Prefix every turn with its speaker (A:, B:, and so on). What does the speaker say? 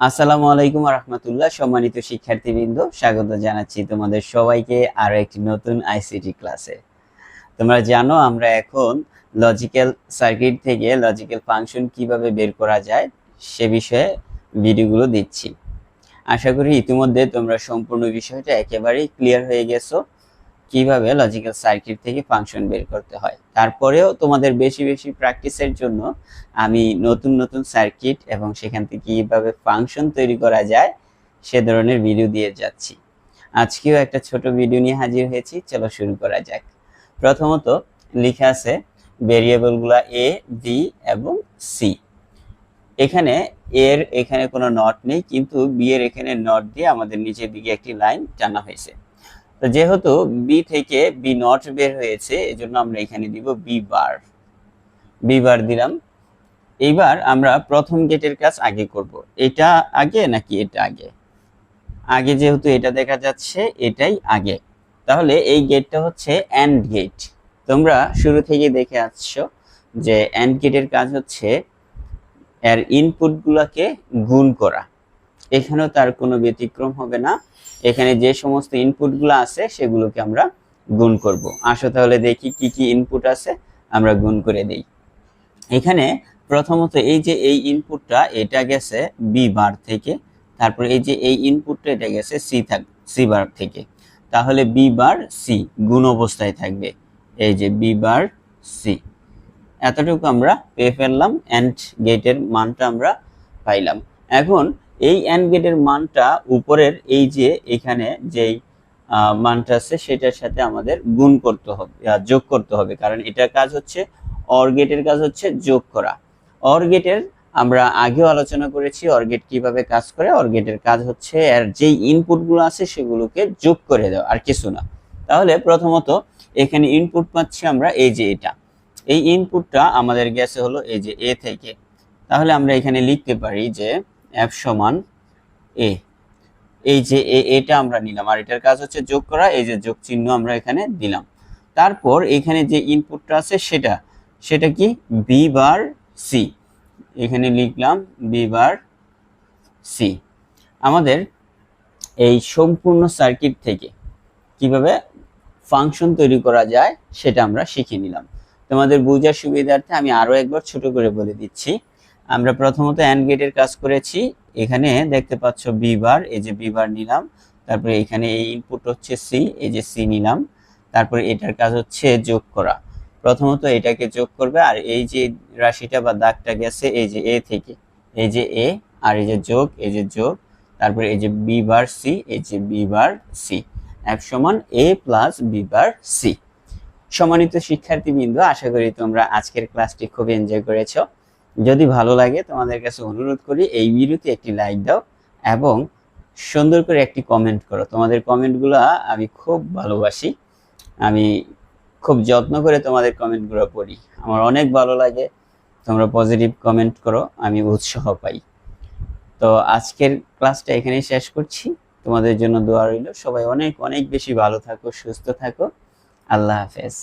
A: আসসালামু আলাইকুম রহমতুল্লাহ সম্মানিত শিক্ষার্থীবৃন্দ, স্বাগত জানাচ্ছি তোমাদের সবাইকে আরও একটি নতুন আইসিটি ক্লাসে তোমরা জানো, আমরা এখন লজিক্যাল সার্কিট থেকে লজিক্যাল ফাংশন কীভাবে বের করা যায় সে বিষয়ে ভিডিওগুলো দিচ্ছি। আশা করি ইতিমধ্যে তোমরা সম্পূর্ণ বিষয়টা একেবারেই ক্লিয়ার হয়ে গেছো। কীভাবে লজিক্যাল সার্কিট থেকে ফাংশন বের করতে হয়। তারপরেও তোমাদের বেশি বেশি প্র্যাকটিসের জন্য আমি নতুন নতুন সার্কিট এবং সেখান থেকে কীভাবে ফাংশন তৈরি করা যায় সে ধরনের ভিডিও দিয়ে যাচ্ছি। আজকেও একটা ছোট ভিডিও নিয়ে হাজির হয়েছি, চলো শুরু করা যাক। প্রথমত লেখা আছে ভেরিয়েবলগুলা এ বি এবং সি এখানে এর এখানে কোনো নট নেই, কিন্তু বি এর এখানে নট দিয়ে আমাদের নিচের দিকে একটি লাইন টানা হয়েছে। তো যেহেতু বি থেকে বি নট বের হয়েছে, এজন্য আমরা এখানে দিব বি বার বি বার দিলাম। এইবার আমরা প্রথম গেটের কাজ আগে করব। এটা আগে নাকি এটা আগে? আগে যেহেতু এটা দেখা যাচ্ছে, এটাই আগে। তাহলে এই গেটটা হচ্ছে অ্যান্ড গেট তোমরা শুরু থেকে দেখে আসছো যে অ্যান্ড গেটের কাজ হচ্ছে এর ইনপুটগুলোকে গুণ করা। এখানেও তার কোনো ব্যতিক্রম হবে না। এখানে যে সমস্ত ইনপুটগুলো আছে, সেগুলোকে আমরা গুণ করব। আসো তাহলে দেখি কি কি ইনপুট আছে, আমরা গুণ করে দেই। এখানে প্রথমত এই যে এই ইনপুটটা এটা গেছে বি বার থেকে। তারপর এই যে এই ইনপুটটা এটা গেছে সি থাক সি বার থেকে। তাহলে বি বার সি গুণ অবস্থায় থাকবে। এই যে বি বার সি এতটুকু আমরা পেয়ে ফেললাম অ্যান্ড গেটের মানটা আমরা পাইলাম। এখন এই অ্যান্ড গেটের মানটা উপরের এই যে এখানে যেই মানটা আছে, সেটার সাথে আমাদের গুণ করতে হবে যোগ করতে হবে। কারণ এটার কাজ হচ্ছে অর গেটের কাজ হচ্ছে যোগ করা। অর গেটের আমরা আগেও আলোচনা করেছি অর গেট কীভাবে কাজ করে অর গেটের কাজ হচ্ছে এর যেই ইনপুটগুলো আছে, সেগুলোকে যোগ করে দেওয়া, আর কিছু না। তাহলে প্রথমত এখানে ইনপুট পাচ্ছি আমরা এই যে এটা। এই ইনপুটটা আমাদের গেছে হলো এই যে এ থেকে। তাহলে আমরা এখানে লিখতে পারি যে এফ সমান এ এই যে এটা আমরা নিলাম, আর এটার কাজ হচ্ছে যোগ করা, এই যে যোগ চিহ্ন আমরা এখানে দিলাম। তারপর এখানে যে ইনপুটটা আছে সেটা সেটা কি? বি বার সি এখানে লিখলাম বি বার সি আমাদের এই সম্পূর্ণ সার্কিট থেকে কীভাবে ফাংশন তৈরি করা যায় সেটা আমরা শিখে নিলাম। তোমাদের বোঝার সুবিধার্থে আমি আরও একবার ছোট করে বলে দিচ্ছি। আমরা প্রথমত অ্যান্ড গেটের কাজ করেছি। এখানে দেখতে পাচ্ছ বি বার এই যে বি বার নিলাম। তারপরে এখানে এই ইনপুট হচ্ছে সি এই যে সি নিলাম। তারপরে এটার কাজ হচ্ছে যোগ করা। প্রথমত এটাকে যোগ করবে, আর এই যে রাশিটা বা দাগটা গেছে, এই যে এ থেকে, এই যে এ আর এই যে যোগ, এই যে যোগ। তারপরে এই যে বি বার সি এই যে বি বার সি এক সমান A plus B bar C সম্মানিত শিক্ষার্থীবৃন্দ, আশা করি তোমরা আজকের ক্লাসটি খুব এনজয় করেছ। যদি ভালো লাগে তোমাদের কাছে অনুরোধ করি, এই ভিডিওতে একটি লাইক দাও এবং সুন্দর করে একটি কমেন্ট করো। তোমাদের কমেন্টগুলো আমি খুব ভালোবাসি। আমি খুব যত্ন করে তোমাদের কমেন্টগুলো পড়ি। আমার অনেক ভালো লাগে। তোমরা পজিটিভ কমেন্ট করো, আমি উৎসাহ পাই। তো আজকের ক্লাসটা এখানেই শেষ করছি। তোমাদের জন্য দোয়া রইল। সবাই অনেক অনেক বেশি ভালো থাকো, সুস্থ থাকো। আল্লাহ হাফেজ।